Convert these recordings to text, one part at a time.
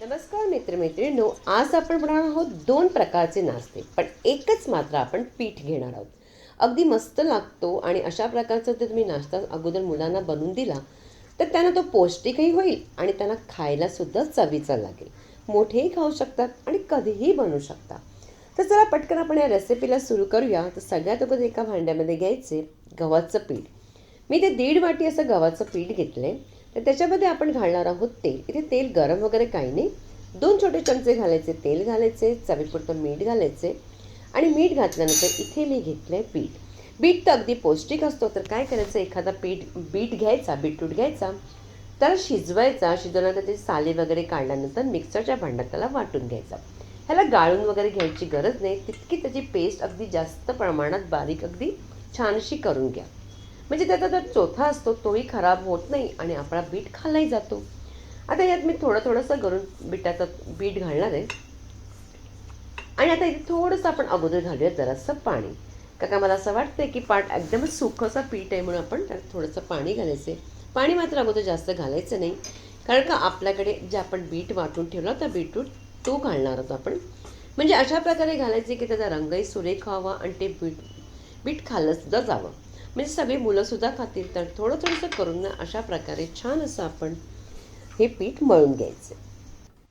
नमस्कार मित्रमैत्रिणींनो आज आपण बनवणार आहोत दोन प्रकारचे नाश्ते पण एकच मात्र आपण पीठ घेणार आहोत. अगदी मस्त लागतो आणि अशा प्रकारचा जर तुम्ही नाश्ता अगोदर मुलांना बनवून दिला तर त्यांना तो पौष्टिकही होईल आणि त्यांना खायलासुद्धा चवीचा लागेल. मोठेही खाऊ शकतात आणि कधीही बनवू शकता तर चला पटकन आपण या रेसिपीला सुरू करूया. तर सगळ्यात अगोदर एका भांड्यामध्ये घ्यायचे गव्हाचं पीठ. मी ते दीड वाटी असं गव्हाचं पीठ घेतलं आहे तर त्याच्यामध्ये आपण घालणार आहोत तेल. इथे तेल गरम वगैरे काही नाही. दोन छोटे चमचे घालायचे. तेल घालायचे चवीपुरतं मीठ घालायचे. आणि मीठ घातल्यानंतर इथे मी घेतलं आहे पीठ बीट तर अगदी पौष्टिक असतो तर काय करायचं? एखादा पीठ बीट घ्यायचा बीटरूट घ्यायचा. त्याला शिजवायचा. शिजवल्यानंतर त्याची साले वगैरे काढल्यानंतर मिक्सरच्या भांड्यात त्याला वाटून घ्यायचा. ह्याला गाळून वगैरे घ्यायची गरज नाही. तितकी त्याची पेस्ट अगदी जास्त प्रमाणात बारीक अगदी छानशी करून घ्या. म्हणजे त्याचा जो चोथा असतो तोही खराब होत नाही आणि आपला बीट खाल्लाही जातो. आता यात मी थोडं थोडंसं करून बीटाचं बीट घालणार आहे. आणि आता इथे थोडंसं आपण अगोदर घालूयात जरासं पाणी. का का मला असं वाटतं की पाट एकदमच सुखंसा पीठ आहे म्हणून आपण त्यात थोडंसं पाणी घालायचं आहे पाणी मात्र अगोदर जास्त घालायचं नाही. कारण का आपल्याकडे जे आपण बीट वाटून ठेवला होता बीटरूट तो घालणार आहोत आपण. म्हणजे अशा प्रकारे घालायचे की त्याचा रंगही सुरेख व्हावा आणि ते बीट बीट खाल्लंसुद्धा जावं. म्हणजे सगळी मुलंसुद्धा खातील तर थोडं थोडंसं करून ना अशा प्रकारे छान असं आपण हे पीठ मळून घ्यायचं.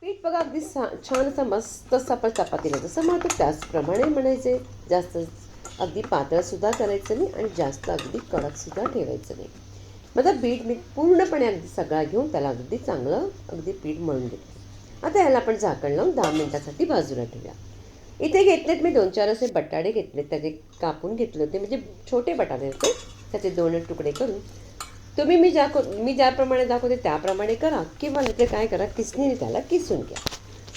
पीठ बघा अगदी सा छान असं मस्त असं आपण चपातीला जसं म्हणतो त्याचप्रमाणे म्हणायचे जास्त अगदी पातळसुद्धा करायचं नाही आणि जास्त अगदी कडकसुद्धा ठेवायचं नाही. माझा बीट मी पूर्णपणे अगदी सगळा घेऊन त्याला अगदी चांगलं अगदी पीठ मळून घेतलं आता याला आपण झाकण लावून दहा मिनटासाठी बाजूला ठेवूया. इथे घेतलेत मी दोन चार असे बटाटे घेतलेत. त्याचे कापून घेतले होते. म्हणजे छोटे बटाटे होते. त्याचे दोन तुकडे करून. तुम्ही मी ज्या मी ज्याप्रमाणे दाखवते त्याप्रमाणे करा. किंवा इथे काय करा किसणीने त्याला किसून घ्या.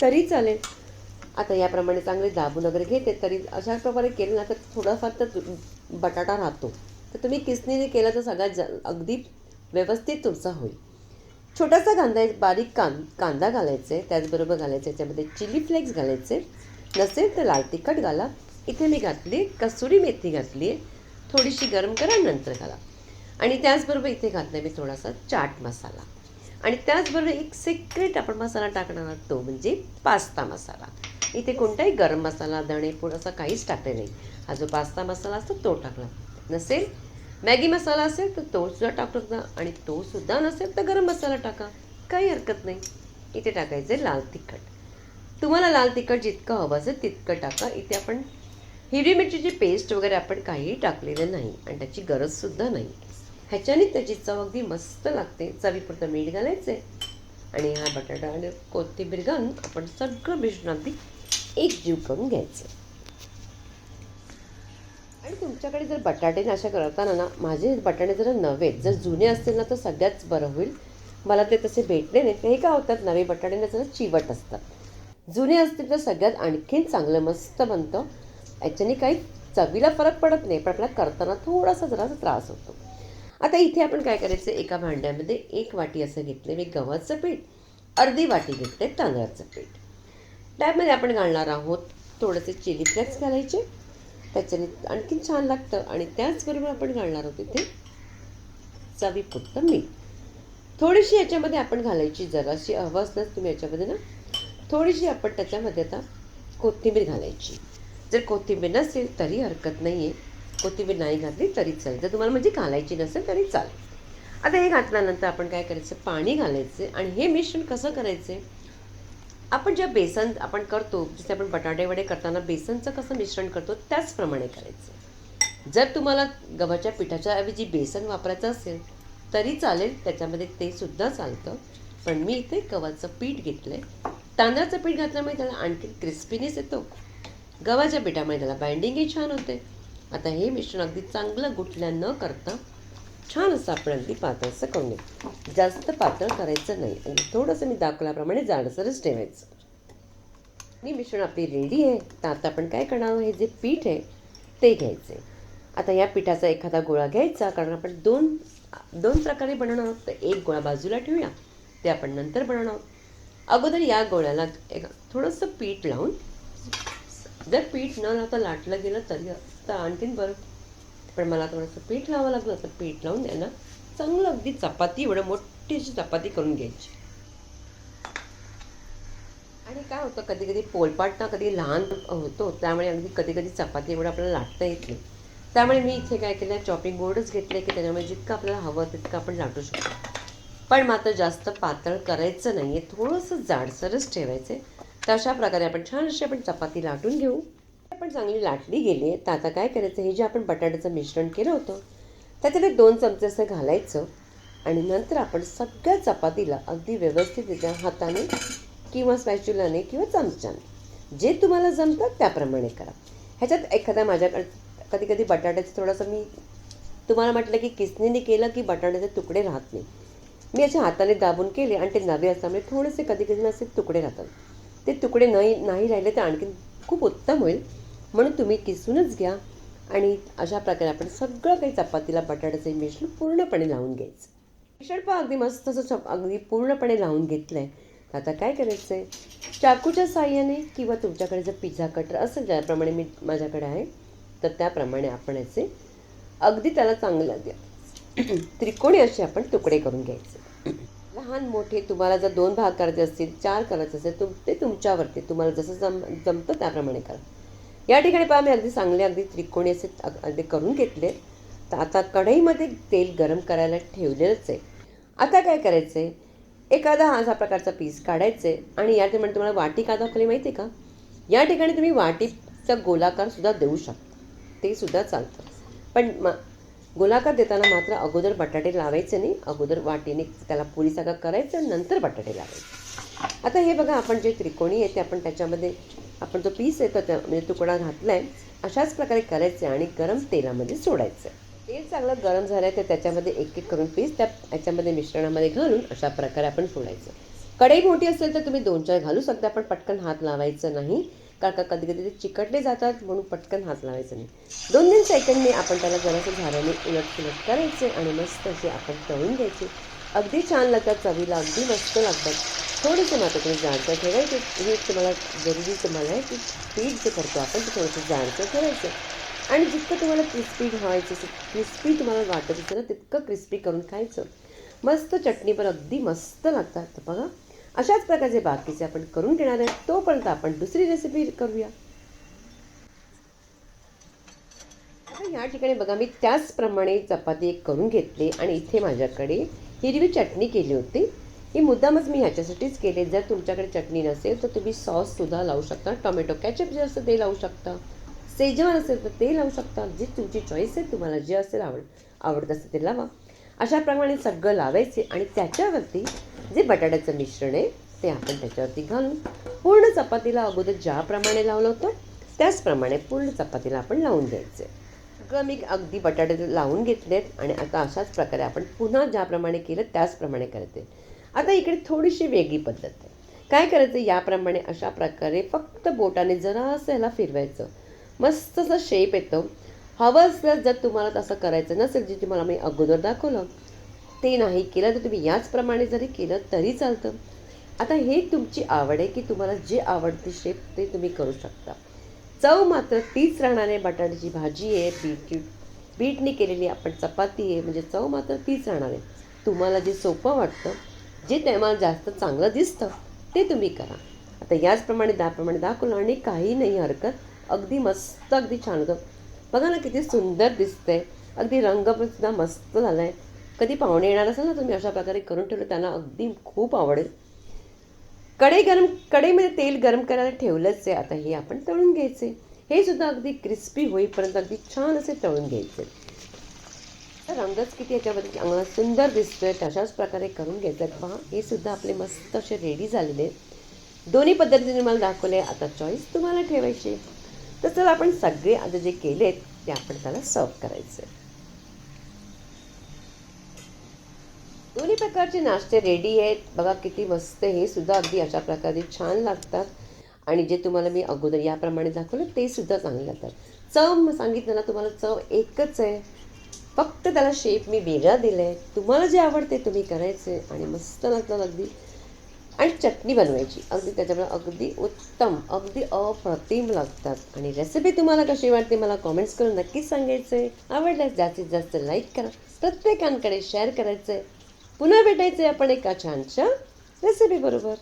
तरी चालेल. आता याप्रमाणे चांगले दाबून वगैरे घेते. तरी अशा प्रकारे केलं ना तर थोडाफार तर बटाटा राहतो. तर तुम्ही किसणीने केला तर सगळ्यात जा अगदी व्यवस्थित तुमचा होईल. छोटासा कांदा बारीक कां कांदा घालायचा आहे. त्याचबरोबर घालायचं याच्यामध्ये चिली फ्लेक्स घालायचे. नसेल तर लाल तिखट घाला. इथे मी घातली कसुरी मेथी घातली आहे. थोडीशी गरम करा नंतर घाला. आणि त्याचबरोबर इथे घातला मी थोडासा चाट मसाला. आणि त्याचबरोबर एक सिक्रेट आपण मसाला टाकणार आहोत तो म्हणजे पास्ता मसाला. इथे कोणताही गरम मसाला धणेपूड असा काहीच टाकले नाही. हा जो पास्ता मसाला असतो तो टाकला. नसेल मॅगी मसाला असेल तर तो सुद्धा टाकू शकता. आणि तो सुद्धा नसेल तर गरम मसाला टाका. काही हरकत नाही. इथे टाकायचे लाल तिखट. तुम्हाला लाल तिखट जितकं हवं असेल तितकं टाका. इथे आपण हिरवी मिरचीची पेस्ट वगैरे आपण काहीही टाकलेलं नाही आणि त्याची गरजसुद्धा नाही. ह्याच्याने त्याची चव अगदी मस्त लागते. चवीपुरतं मीठ घालायचे आणि हा बटाटा आणि कोथिंबीर घालून आपण सगळं मिश्रण अगदी एकजीव करून घ्यायचं. आणि तुमच्याकडे जर बटाटे अशा करताना ना माझे बटाटे जर नवे जर जुने असतील ना तर सगळ्याच बरं होईल. मला ते तसे भेटले नाही ते काय होतात? नवे बटाटे ना जरा चिवट असतात. जुने असतील तर सगळ्यात आणखीन चांगलं मस्त बनतं. याच्याने काही चवीला फरक पडत नाही पण आपल्याला करताना थोडासा जरासा त्रास होतो. आता इथे आपण काय करायचं एका भांड्यामध्ये एक वाटी असं घेतलं मी गव्हाचं पीठ अर्धी वाटी घेतले तांदळाचं पीठ. त्यामध्ये आपण घालणार आहोत थोडेसे चिली फ्लेक्स घालायचे. त्याच्याने आणखीन छान लागतं. आणि त्याचबरोबर आपण घालणार आहोत इथे चवीपुरतं मीठ. थोडीशी याच्यामध्ये आपण घालायची जराशी हवं असल्यास तुम्ही याच्यामध्ये ना थोडीशी आपण त्याच्यामध्ये आता कोथिंबीर घालायची. जर कोथिंबीर नसेल तरी हरकत नाही आहे कोथिंबीर नाही घातली तरी चालेल. जर तुम्हाला म्हणजे घालायची नसेल तरी चालेल. आता हे घातल्यानंतर आपण काय करायचं? पाणी घालायचं. आणि हे मिश्रण कसं करायचं? आपण ज्या बेसन आपण करतो जसे आपण बटाटे वडे करताना बेसनचं कसं मिश्रण करतो त्याचप्रमाणे करायचं. जर तुम्हाला गव्हाच्या पिठाच्या ऐवजी बेसन वापरायचं असेल तरी चालेल. त्याच्यामध्ये ते सुद्धा चालतं. पण मी इथे गव्हाचं पीठ घेतलं आहे तांदळाचं पीठ घातल्यामुळे त्याला आणखी क्रिस्पीनेस येतो. गव्हाच्या पिठामुळे त्याला बाइंडिंगही छान होते. आता हे मिश्रण अगदी चांगलं गुठल्या न करता छान असं आपण अगदी पातळसं करून घेऊ. जास्त पातळ करायचं नाही आणि थोडंसं मी दाखवल्याप्रमाणे जाडसरच ठेवायचं. आणि मिश्रण आपली रेडी आहे. तर आता आपण काय करणार हे जे पीठ आहे ते घ्यायचं आहे आता या पिठाचा एखादा गोळा घ्यायचा कारण आपण दोन दोन प्रकारे बनवणार आहोत. तर एक गोळा बाजूला ठेवूया. ते आपण नंतर बनवणार आहोत. अगोदर या गोळ्याला एक थोडंसं पीठ लावून जर पीठ न लावता लाटलं गेलं तरी तर आणखीन बरं. पण मला थोडंसं पीठ लावावं लागलं तर पीठ लावून त्यांना चांगलं अगदी चपाती एवढं मोठी अशी चपाती करून घ्यायची. आणि काय होतं कधी कधी पोलपाट ना कधी लहान होतो त्यामुळे अगदी कधी कधी चपाती एवढं आपल्याला लाटता येत नाही. त्यामुळे मी इथे काय केलं चॉपिंग बोर्डच घेतलं की त्याच्यामुळे जितकं आपल्याला हवं तितकं आपण लाटू शकतो. पण मात्र जास्त पातळ करायचं नाही आहे थोडंसं जाडसरच ठेवायचं आहे तर अशा प्रकारे आपण छान अशी आपण चपाती लाटून घेऊ. आपण चांगली लाटली गेली आहे तर आता काय करायचं हे जे आपण बटाट्याचं मिश्रण केलं होतं त्याच्यात दोन चमचे असं घालायचं आणि नंतर आपण सगळ्या चपातीला अगदी व्यवस्थितरित्या हाताने किंवा स्पॅच्युलाने किंवा चमच्याने जे तुम्हाला जमतं त्याप्रमाणे करा. ह्याच्यात एखाद्या माझ्याकडे कधी कधी बटाट्याचं थोडंसं मी तुम्हाला म्हटलं की किसनीने केलं की बटाट्याचे तुकडे राहत नाही. मी अशा हाताने दाबून केले आणि ते नवे असल्यामुळे थोडेसे कधी कधी असे तुकडे राहतात. ते तुकडे नाही नाही राहिले तर आणखीन खूप उत्तम होईल. म्हणून तुम्ही किसूनच घ्या आणि अशा प्रकारे आपण सगळं काही चपातीला बटाट्याचे मिश्रण पूर्णपणे लावून घ्यायचं. मिश्रण पण अगदी मस्त असं चप अगदी पूर्णपणे लावून घेतलं आहे तर आता काय करायचं आहे चाकूच्या साह्याने किंवा तुमच्याकडे जर पिझ्झा कटर असेल ज्याप्रमाणे मी माझ्याकडे आहे तर त्याप्रमाणे आपण याचे अगदी त्याला चांगलं द्या. त्रिकोणी असे आपण तुकडे करून घ्यायचे. लहान मोठे तुम्हाला जर दोन भाग करायचे असतील चार करायचे असेल तुम ते तुमच्यावरती तुम्हाला जसं जम जमतं त्याप्रमाणे करा. या ठिकाणी पहा मी अगदी चांगले अगदी त्रिकोणी असे अगदी करून घेतले. तर आता कढईमध्ये तेल गरम करायला ठेवलेलंच आहे. आता काय करायचं आहे एखादा हा असा प्रकारचा पीस काढायचं आहे आणि या ठिकाणी तुम्हाला वाटी का दाखवली माहिती आहे का? या ठिकाणी तुम्ही वाटीचा गोलाकारसुद्धा देऊ शकता. ते सुद्धा चालतं. पण म गोलाकार देताना मात्र अगोदर बटाटे लावायचे नाही अगोदर वाटीने त्याला पुरीसागा करायचं आणि नंतर बटाटे लावायचे. आता हे बघा आपण जे त्रिकोणी आहे ते आपण त्याच्यामध्ये आपण जो पीस येतो त्या म्हणजे तुकडा घातला आहे अशाच प्रकारे करायचे आणि गरम तेलामध्ये सोडायचं. तेल चांगलं गरम झालं आहे तर त्याच्यामध्ये एक एक करून पीस त्या याच्यामध्ये मिश्रणामध्ये घालून अशा प्रकारे आपण सोडायचं. कढई मोठी असेल तर तुम्ही दोन चार घालू शकता पण पटकन हात लावायचं नाही. कारण का कधी कधी ते चिकटले जातात म्हणून पटकन हात लावायचं नाही. दोन तीन सेकंडने आपण त्याला जरासं झाडाने उलट सुलट करायचे आणि मस्त असे आपण तळून घ्यायचे. अगदी छान लागतात चवीला अगदी मस्त लागतात. थोडेसे मात्र तुम्ही जाडचं ठेवायचं. हे तुम्हाला जरुरी तुम्हाला आहे की पीठ जे करतो आपण ते थोडंसं जाडचं ठेवायचं. आणि जितकं तुम्हाला क्रिस्पी व्हायचं क्रिस्पी तुम्हाला वाटत असेल ना तितकं क्रिस्पी करून खायचं. मस्त चटणी पण अगदी मस्त लागतात. तर बघा. अशाच प्रकारचे बाकीचे आपण करून घेणार आहे. तोपर्यंत आपण दुसरी रेसिपी करूया. आता या ठिकाणी बघा मी त्याचप्रमाणे चपाती एक करून घेतली आणि इथे माझ्याकडे हिरवी चटणी केली होती. ही मुद्दामच मी ह्याच्यासाठीच केले. जर तुमच्याकडे चटणी नसेल तर तुम्ही सॉससुद्धा लावू शकता. टोमॅटो कॅचअप जे असतं ते लावू शकता. सेजवान असेल तर ते लावू शकता. जी तुमची चॉईस आहे तुम्हाला जे असेल आवड आवडत असेल ते लावा. अशाप्रमाणे सगळं लावायचे आणि त्याच्यावरती जे बटाट्याचं मिश्रण आहे ते आपण त्याच्यावरती घालून पूर्ण चपातीला अगोदर ज्याप्रमाणे लावलं होतं त्याचप्रमाणे पूर्ण चपातीला आपण लावून द्यायचे सगळं मी अगदी बटाटे लावून घेतलेत आणि आता अशाच प्रकारे आपण पुन्हा ज्याप्रमाणे केलं त्याचप्रमाणे करते आता इकडे थोडीशी वेगळी पद्धत आहे. काय करायचं? याप्रमाणे अशा प्रकारे फक्त बोटाने जरासं ह्याला फिरवायचं. मस्त असं शेप येतं. हवं असल्यास जर तुम्हाला तसं करायचं नसेल जे तुम्हाला मी अगोदर दाखवलं ते नाही केलं तर तुम्ही याचप्रमाणे जरी केलं तरी चालतं. आता हे तुमची आवड आहे की तुम्हाला जे आवडते शेप ते तुम्ही करू शकता. चव मात्र तीच राहणार आहे बटाट्याची भाजी आहे बीट बीटने केलेली आपण चपाती आहे म्हणजे चव मात्र तीच राहणार. आहे तुम्हाला जे सोपं वाटतं जे तेव्हा जास्त चांगलं दिसतं ते तुम्ही करा. आता याचप्रमाणे त्याप्रमाणे दाखवलं आणि काही नाही हरकत. अगदी मस्त अगदी छान. बघा ना किती सुंदर दिसतंय. अगदी रंग पण सुद्धा मस्त झाला आहे कधी पाहुणे येणार असेल ना तुम्ही अशा प्रकारे करून ठेवलं त्यांना अगदी खूप आवडेल. कढई गरम कढईमध्ये तेल गरम करायला ठेवलंच आहे आता हे आपण तळून घ्यायचे. हे सुद्धा अगदी क्रिस्पी होईपर्यंत अगदी छान असे तळून घ्यायचे. तर रंगच किती याच्यामध्ये चांगला सुंदर दिसतोय तशाच प्रकारे करून घ्यायचं पहा हे सुद्धा आपले मस्त असे रेडी झालेले आहेत. दोन्ही पद्धतीने मला दाखवले आता चॉईस तुम्हाला ठेवायची तर चला आपण सगळे आता जे केलेत ते आपण त्याला सर्व आहे दोन्ही प्रकारचे नाश्ते रेडी आहेत. बघा किती मस्त हे सुद्धा अगदी अशा प्रकारे छान लागतात. आणि जे तुम्हाला मी अगोदर याप्रमाणे दाखवलं ते सुद्धा चांगले लागतात. चव सांगितलं ना तुम्हाला चव एकच आहे. फक्त त्याला शेप मी वेगळा दिला आहे तुम्हाला जे आवडते तुम्ही करायचे. आणि मस्त लागतात अगदी. आणि चटणी बनवायची. अगदी त्याच्यामुळे अगदी उत्तम अगदी अप्रतिम लागतात. आणि रेसिपी तुम्हाला कशी वाटते मला कॉमेंट्स करून नक्कीच सांगायचं आहे आवडल्यास जास्तीत जास्त लाईक करा. प्रत्येकांकडे शेअर करायचं आहे पुन्हा भेटायचं आहे आपण एका छानशा रेसिपी बरोबर.